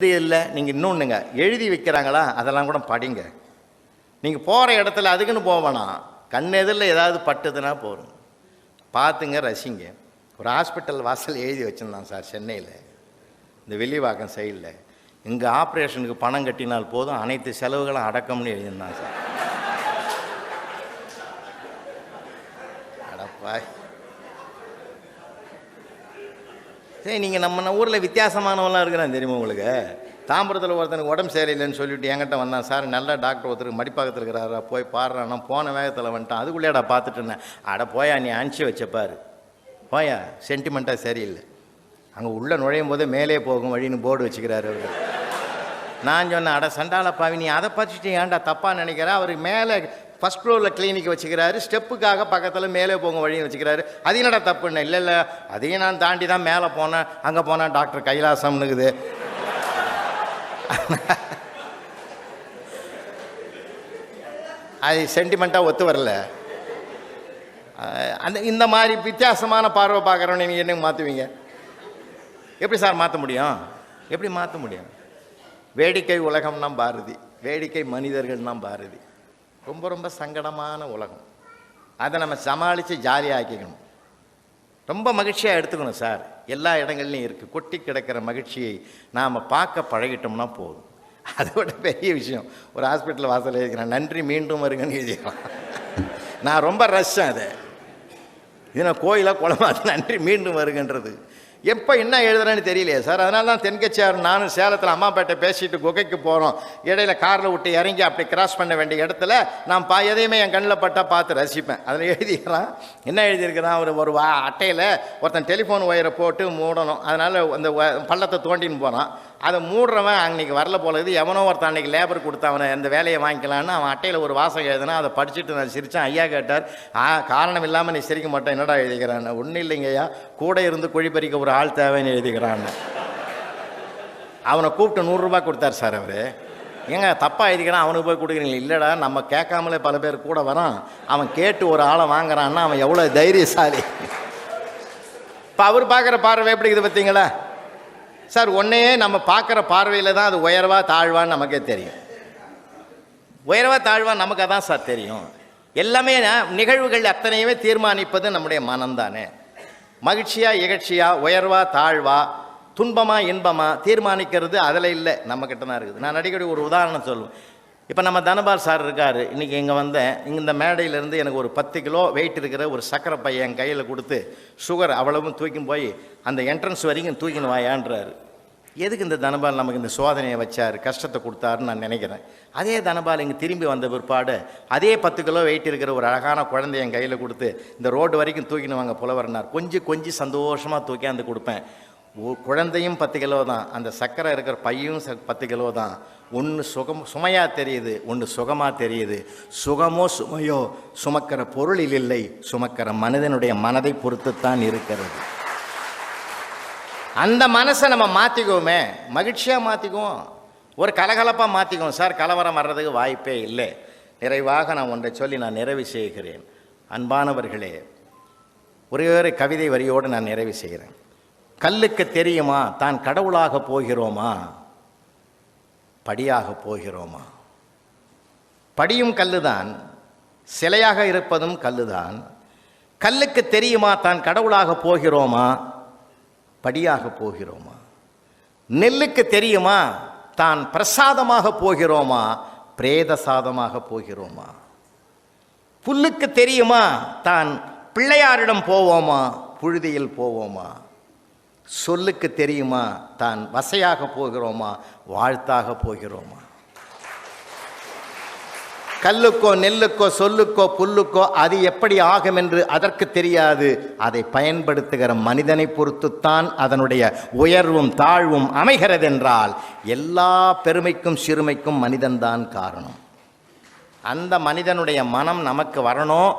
இது இல்லை நீங்கள் இன்னொன்றுங்க எழுதி வைக்கிறாங்களா அதெல்லாம் கூட படிங்க. நீங்கள் போகிற இடத்துல அதுக்குன்னு போவேணா கண் எதிரில் ஏதாவது பட்டுதுன்னா போதும். பார்த்துங்க ரசிங்க. ஒரு ஹாஸ்பிட்டல் வாசல் எழுதி வச்சுருந்தான் சார் சென்னையில். இந்த வெள்ளிவாக்கம் சைடில் இங்கே ஆப்ரேஷனுக்கு பணம் கட்டினால் போதும். அனைத்து செலவுகளும் அடக்கம்னு எழுதியிருந்தான் சார். அடப்பாய் சரி நீங்கள் நம்ம ஊரில் வித்தியாசமானவங்களாம் இருக்கிறான் தெரியுமா உங்களுக்கு? தாம்பரத்தில் ஒருத்தனுக்கு உடம்பு சரியில்லைன்னு சொல்லிட்டு என்கிட்ட வந்தான் சார் நல்ல டாக்டர் ஒருத்தருக்கு மடிப்பாக்கத்தில் இருக்கிறாரா? போய் பாடுறானா போன வேகத்தில் வந்துட்டான். அதுக்குள்ளேடா பார்த்துட்டு இருந்தேன். அட போயா நீ அனுப்பிச்சி வச்சப்பார் போயா சென்டிமெண்ட்டாக சரியில்லை. அங்கே உள்ளே நுழையும் போதே மேலே போகும் வழின்னு போர்டு வச்சுக்கிறாரு அவர். நான் சொன்னேன் அட சண்டால பாவி நீ அதை பார்த்துட்டு ஏன்டா தப்பாக நினைக்கிற? அவர் மேலே ஃபஸ்ட் ஃப்ளோரில் கிளினிக் வச்சுக்கிறாரு. ஸ்டெப்புக்காக பக்கத்தில் மேலே போகும் வழியும் வச்சுக்கிறாரு. அது என்னடா தப்புன்னு? இல்லை இல்லை. அதையும் நான் தாண்டி தான் மேலே போனேன். அங்கே போனால் டாக்டர் கைலாசம்னுக்குது. அது சென்டிமெண்ட்டாக ஒத்து வரல. அந்த இந்த மாதிரி வித்தியாசமான பார்வை பார்க்குறவனை நீங்கள் என்ன மாற்றுவீங்க எப்படி சார் மாற்ற முடியும்? எப்படி மாற்ற முடியும்? வேடிக்கை உலகம்னா பாரதி. வேடிக்கை மனிதர்கள் தான் பாரதி. ரொம்ப ரொம்ப சங்கடமான உலகம். அதை நம்ம சமாளித்து ஜாலியாக ஆக்கிக்கணும். ரொம்ப மகிழ்ச்சியாக எடுத்துக்கணும் சார். எல்லா இடங்கள்லையும் இருக்குது கொட்டி கிடக்கிற மகிழ்ச்சியை நாம் பார்க்க பழகிட்டோம்னா போதும். அதோட பெரிய விஷயம். ஒரு ஹாஸ்பிட்டல் வாசலில் இருக்கிறேன். நன்றி மீண்டும் வருங்கன்னு எழுதிக்கலாம். நான் ரொம்ப ரஷ்ஷேன் அதை. இது நான் கோயிலாக குளமா நன்றி மீண்டும் வருகின்றது எப்போ என்ன எழுதுறேன்னு தெரியலையே சார். அதனால தான் தென்கட்சியார் நானும் சேலத்தில் அம்மாப்பேட்டை பேசிட்டு குகைக்கு போகிறோம் இடையில காரில் விட்டு இறங்கி அப்படி கிராஸ் பண்ண வேண்டிய இடத்துல நான் பா எதையுமே என் கண்ணில் பட்டா பார்த்து ரசிப்பேன். அதில் எழுதிக்கிறான் என்ன எழுதியிருக்கிறான் ஒரு ஒரு வா அட்டையில் ஒருத்தன் டெலிஃபோன் ஒயரை போட்டு மூடணும். அதனால் அந்த பள்ளத்தை தோண்டின்னு போகிறான் அதை மூடுறவன் அன்னைக்கு வரல போல இது எவனோ ஒருத்தன் அன்னைக்கு லேபர் கொடுத்தவனை அந்த வேலையை வாங்கிக்கலான்னு அவன் அட்டையில் ஒரு வாசகம் எழுதுனா அதை படிச்சுட்டு நான் சிரித்தேன் ஐயா கேட்டார் ஆ காரணம் இல்லாமல் நீ சிரிக்க மாட்டேன். என்னடா எழுதிக்கிறான் ஒன்றும் இல்லைங்க ஐயா கூட இருந்து குழி பறிக்க ஒரு ஆள் தேவைன்னு எழுதிக்கிறான்னு அவனை கூப்பிட்டு நூறுரூபா கொடுத்தார் சார் அவர். ஏங்க தப்பாக எழுதிக்கிறான் அவனுக்கு போய் கொடுக்குறீங்க இல்லைடா நம்ம கேட்காமலே பல பேர் கூட வரான். அவன் கேட்டு ஒரு ஆளை வாங்குறான்னா அவன் எவ்வளோ தைரியசாலி. இப்போ அவர் பார்க்குற பார்வை எப்படி இருக்குது பார்த்தீங்களா? சார் ஒன்றையே நம்ம பார்க்குற பார்வையில் தான் அது உயர்வா தாழ்வான்னு நமக்கே தெரியும். உயர்வா தாழ்வா நமக்கு அதான் சார் தெரியும். எல்லாமே நிகழ்வுகள் அத்தனையுமே தீர்மானிப்பது நம்முடைய மனம்தானே. மகிழ்ச்சியா இகழ்ச்சியா உயர்வா தாழ்வா துன்பமா இன்பமா தீர்மானிக்கிறது அதில் இல்லை. நம்மக்கிட்ட தான் இருக்குது. நான் அடிக்கடி ஒரு உதாரணம் சொல்லுவேன். இப்போ நம்ம தனபால் சார் இருக்கார். இன்றைக்கி இங்கே வந்தேன். இங்கே இந்த மேடையிலேருந்து எனக்கு ஒரு பத்து கிலோ வெயிட் இருக்கிற ஒரு சக்கரை பையன் என் கையில் கொடுத்து சுகர் அவ்வளவும் தூக்கின்னு போய் அந்த என்ட்ரன்ஸ் வரைக்கும் தூக்கின்னு வாயான்றாரு. எதுக்கு இந்த தனபால் நமக்கு இந்த சோதனையை வச்சார் கஷ்டத்தை கொடுத்தாருன்னு நான் நினைக்கிறேன். அதே தனபால் இங்கே திரும்பி வந்த பிற்பாடு அதே பத்து கிலோ வெயிட் இருக்கிற ஒரு அழகான குழந்தைய என் கையில் கொடுத்து இந்த ரோடு வரைக்கும் தூக்கின்னு வாங்க புலவரனார். கொஞ்சம் கொஞ்சம் சந்தோஷமாக தூக்கியாந்து கொடுப்பேன். குழந்தையும் பத்து கிலோ தான் அந்த சக்கரை இருக்கிற பையும் ச- பத்து கிலோ தான். ஒன்று சுகம் சுமையாக தெரியுது ஒன்று சுகமாக தெரியுது. சுகமோ சுமையோ சுமக்கிற பொருளில் இல்லை சுமக்கிற மனிதனுடைய மனதை பொறுத்துத்தான் இருக்கிறது. அந்த மனசை நம்ம மாற்றிக்குவோமே மகிழ்ச்சியாக மாற்றிக்குவோம் ஒரு கலகலப்பாக மாற்றிக்குவோம் சார் கலவரம் வர்றதுக்கு வாய்ப்பே இல்லை. நிறைவாக நான் ஒன்றை சொல்லி நான் நிறைவு செய்கிறேன். அன்பானவர்களே ஒரே ஒரு கவிதை வரியோடு நான் நிறைவு செய்கிறேன். கல்லுக்கு தெரியுமா? தான் கடவுளாக போகிறோமா? படியாக போகிறோமா? படியும் கல்லுதான் சிலையாக இருப்பதும் கல்லுதான். கல்லுக்கு தெரியுமா? தான் கடவுளாக போகிறோமா? படியாக போகிறோமா? நெல்லுக்கு தெரியுமா? தான் பிரசாதமாக போகிறோமா? பிரேத சாதமாக போகிறோமா? புல்லுக்கு தெரியுமா? தான் பிள்ளையாரிடம் போவோமா? புழுதியில் போவோமா? சொல்லுக்கு தெரியுமா? தான் வசையாக போகிறோமா? வாழ்த்தாக போகிறோமா? கல்லுக்கோ நெல்லுக்கோ சொல்லுக்கோ புல்லுக்கோ அது எப்படி ஆகும் என்று அதற்கு தெரியாது. அதை பயன்படுத்துகிற மனிதனை பொறுத்துத்தான் அதனுடைய உயர்வும் தாழ்வும் அமைகிறதென்றால் எல்லா பெருமைக்கும் சிறுமைக்கும் மனிதன்தான் காரணம். அந்த மனிதனுடைய மனம் நமக்கு வரணும்.